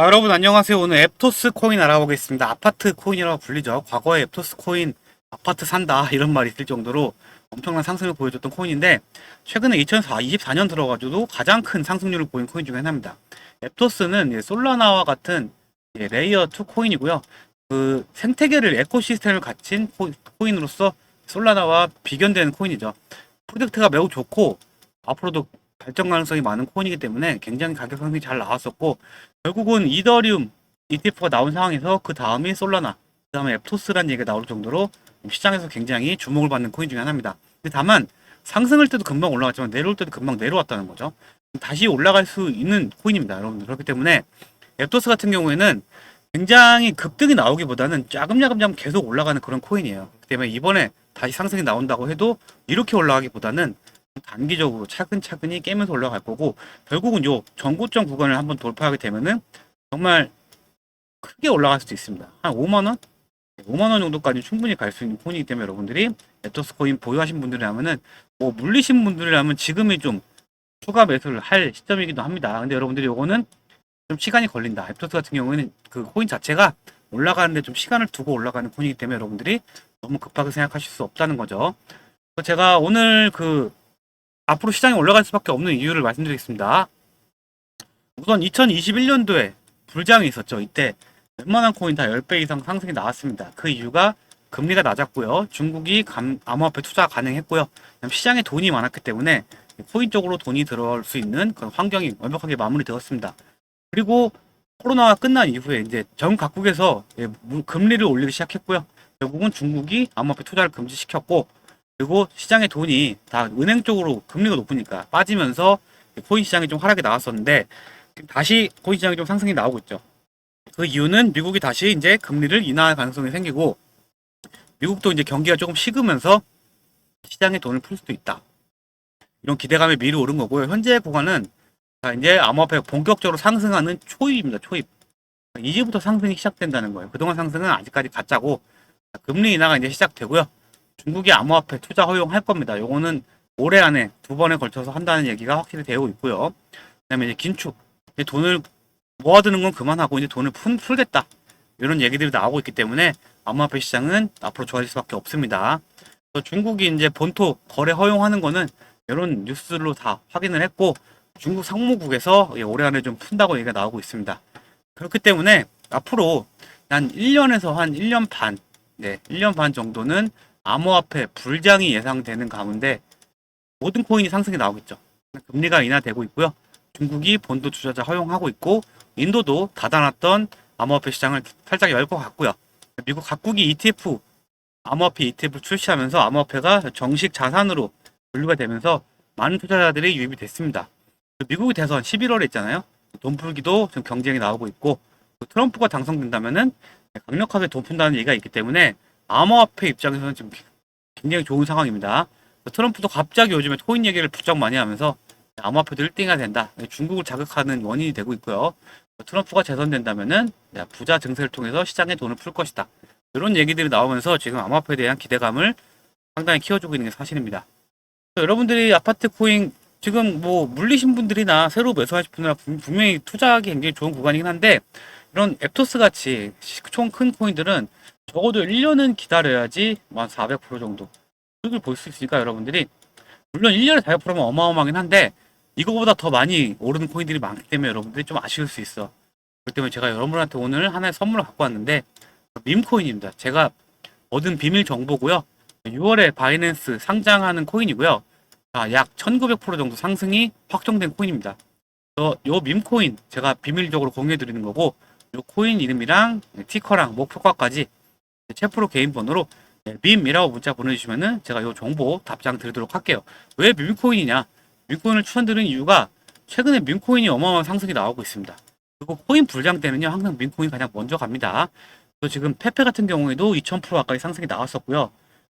아, 여러분 안녕하세요. 오늘 앱토스 코인 알아보겠습니다. 아파트 코인이라고 불리죠. 과거에 앱토스 코인 아파트 산다 이런 말이 있을 정도로 엄청난 상승을 보여줬던 코인인데 최근에 2024년 들어가지고 가장 큰 상승률을 보인 코인 중에 하나입니다. 앱토스는 솔라나와 같은 레이어 2 코인이고요. 그 생태계를 에코시스템을 갖춘 코- 코인으로서 솔라나와 비견되는 코인이죠. 프로젝트가 매우 좋고 앞으로도 발전 가능성이 많은 코인이기 때문에 굉장히 가격 상승이 잘 나왔었고 결국은 이더리움 ETF가 나온 상황에서 그 다음이 솔라나, 그 다음에 앱토스라는 얘기가 나올 정도로 시장에서 굉장히 주목을 받는 코인 중에 하나입니다. 근데 다만 상승할 때도 금방 올라갔지만 내려올 때도 금방 내려왔다는 거죠. 다시 올라갈 수 있는 코인입니다, 여러분들. 그렇기 때문에 앱토스 같은 경우에는 굉장히 급등이 나오기보다는 짜금짜금 계속 올라가는 그런 코인이에요. 그렇기 때문에 이번에 다시 상승이 나온다고 해도 이렇게 올라가기보다는 단기적으로 차근차근히 깨면서 올라갈 거고 결국은 요 전고점 구간을 한번 돌파하게 되면은 정말 크게 올라갈 수도 있습니다. 한 5만 원? 5만 원 정도까지 충분히 갈 수 있는 코인이기 때문에 여러분들이 에토스 코인 보유하신 분들이라면은 뭐 물리신 분들이라면 지금이 좀 추가 매수를 할 시점이기도 합니다. 근데 여러분들이 요거는 좀 시간이 걸린다. 앱토스 같은 경우에는 그 코인 자체가 올라가는데 좀 시간을 두고 올라가는 코인이기 때문에 여러분들이 너무 급하게 생각하실 수 없다는 거죠. 제가 오늘 그 앞으로 시장이 올라갈 수밖에 없는 이유를 말씀드리겠습니다. 우선 2021년도에 불장이 있었죠. 이때 웬만한 코인 다 10배 이상 상승이 나왔습니다. 그 이유가 금리가 낮았고요. 중국이 감, 암호화폐 투자 가능했고요. 시장에 돈이 많았기 때문에 코인 쪽으로 돈이 들어올 수 있는 그런 환경이 완벽하게 마무리되었습니다. 그리고 코로나가 끝난 이후에 이제 전 각국에서 예, 무- 금리를 올리기 시작했고요. 결국은 중국이 암호화폐 투자를 금지시켰고 그리고 시장의 돈이 다 은행 쪽으로 금리가 높으니까 빠지면서 코인 시장이 좀 하락이 나왔었는데 지금 다시 코인 시장이 좀 상승이 나오고 있죠. 그 이유는 미국이 다시 이제 금리를 인하할 가능성이 생기고 미국도 이제 경기가 조금 식으면서 시장에 돈을 풀 수도 있다. 이런 기대감에 미리 오른 거고요. 현재 구간은 자, 이제 암호화폐가 본격적으로 상승하는 초입입니다. 초입. 이제부터 상승이 시작된다는 거예요. 그동안 상승은 아직까지 가짜고 금리 인하가 이제 시작되고요. 중국이 암호화폐 투자 허용할 겁니다. 요거는 올해 안에 두 번에 걸쳐서 한다는 얘기가 확실히 되고 있고요. 그다음에 이제 긴축, 이제 돈을 모아두는 건 그만하고 이제 돈을 풀, 풀겠다 이런 얘기들이 나오고 있기 때문에 암호화폐 시장은 앞으로 좋아질 수밖에 없습니다. 그래서 중국이 이제 본토 거래 허용하는 거는 이런 뉴스들로 다 확인을 했고 중국 상무국에서 예, 올해 안에 좀 푼다고 얘기가 나오고 있습니다. 그렇기 때문에 앞으로 한 1년에서 한 1년 반, 네, 1년 반 정도는 암호화폐 불장이 예상되는 가운데 모든 코인이 상승이 나오겠죠. 금리가 인하되고 있고요. 중국이 본도 투자자 허용하고 있고 인도도 닫아놨던 암호화폐 시장을 살짝 열 것 같고요. 미국 각국이 ETF 암호화폐 ETF 출시하면서 암호화폐가 정식 자산으로 분류가 되면서 많은 투자자들이 유입이 됐습니다. 미국이 대선 11월에 있잖아요. 돈 풀기도 지금 경쟁이 나오고 있고 트럼프가 당선된다면은 강력하게 돈 푼다는 얘기가 있기 때문에 암호화폐 입장에서는 지금 굉장히 좋은 상황입니다. 트럼프도 갑자기 요즘에 코인 얘기를 부쩍 많이 하면서 암호화폐도 1등이 된다. 중국을 자극하는 원인이 되고 있고요. 트럼프가 재선된다면은 부자 증세를 통해서 시장에 돈을 풀 것이다. 이런 얘기들이 나오면서 지금 암호화폐에 대한 기대감을 상당히 키워주고 있는 게 사실입니다. 여러분들이 아파트 코인 지금 뭐 물리신 분들이나 새로 매수하실 분이나 분- 분명히 투자하기 굉장히 좋은 구간이긴 한데 이런 앱토스 같이 총 큰 코인들은 적어도 1년은 기다려야지 뭐 한400% 정도 수익을 볼 수 있으니까 여러분들이 물론 1년에 400%면 어마어마하긴 한데 이거보다 더 많이 오르는 코인들이 많기 때문에 여러분들이 좀 아쉬울 수 있어. 그렇기 때문에 제가 여러분한테 오늘 하나의 선물을 갖고 왔는데 밈코인입니다. 제가 얻은 비밀 정보고요. 6월에 바이낸스 상장하는 코인이고요. 아, 약1900% 정도 상승이 확정된 코인입니다. 그래서 요 밈코인 제가 비밀적으로 공유해 드리는 거고 요 코인 이름이랑 티커랑 목표가까지 채프로 개인 번호로 네, 밈이라고 문자 보내주시면은 제가 요 정보 답장 드리도록 할게요. 왜 밈코인이냐? 밈코인을 추천드리는 이유가 최근에 밈코인이 어마어마한 상승이 나오고 있습니다. 그리고 코인 불장 때는요 항상 밈코인 가장 먼저 갑니다. 그래서 지금 페페 같은 경우에도 2000% 가까이 상승이 나왔었고요.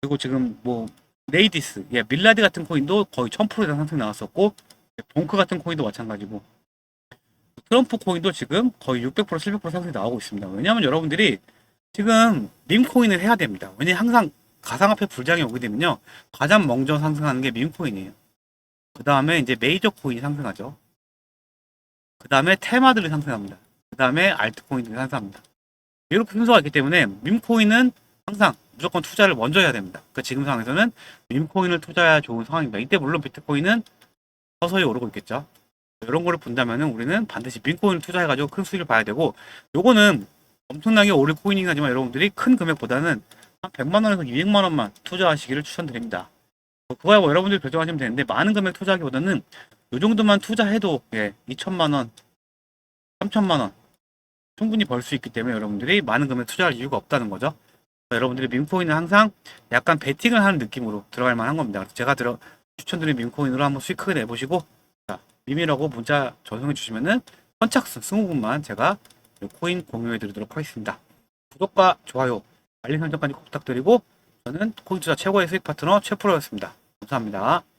그리고 지금 뭐 레이디스, 예, 밀라디 같은 코인도 거의 1000% 이상 상승 나왔었고, 예, 봉크 같은 코인도 마찬가지고, 트럼프 코인도 지금 거의 600% 700% 상승이 나오고 있습니다. 왜냐하면 여러분들이 지금 밈코인을 해야 됩니다. 왜냐면 항상 가상화폐 불장이 오게 되면요, 가장 먼저 상승하는 게 밈코인이에요. 그 다음에 이제 메이저 코인이 상승하죠. 그 다음에 테마들이 상승합니다. 그 다음에 알트코인 등에 산수합니다. 이렇게 순서가 있기 때문에 밈코인은 항상 무조건 투자를 먼저 해야 됩니다. 그 지금 상황에서는 밈코인을 투자해야 좋은 상황입니다. 이때 물론 비트코인은 서서히 오르고 있겠죠. 이런 거를 본다면은 우리는 반드시 민코인을 투자해가지고 큰 수익을 봐야 되고 요거는 엄청나게 오를 코인이긴 하지만 여러분들이 큰 금액보다는 한 100만 원에서 200만 원만 투자하시기를 추천드립니다. 뭐 그거야 뭐 여러분들이 결정하시면 되는데 많은 금액 투자하기보다는 요 정도만 투자해도 예 2천만 원, 3천만 원 충분히 벌 수 있기 때문에 여러분들이 많은 금액 투자할 이유가 없다는 거죠. 여러분들이 민코인은 항상 약간 베팅을 하는 느낌으로 들어갈 만한 겁니다. 제가 들어 추천드린 민코인으로 한번 수익 크게 내보시고 자, 밈이라고 문자 전송해 주시면은 선착순 20분만 제가 이 코인 공유해 드리도록 하겠습니다. 구독과 좋아요, 알림 설정까지 꼭 부탁드리고 저는 코인 투자 최고의 수익 파트너 최프로였습니다. 감사합니다.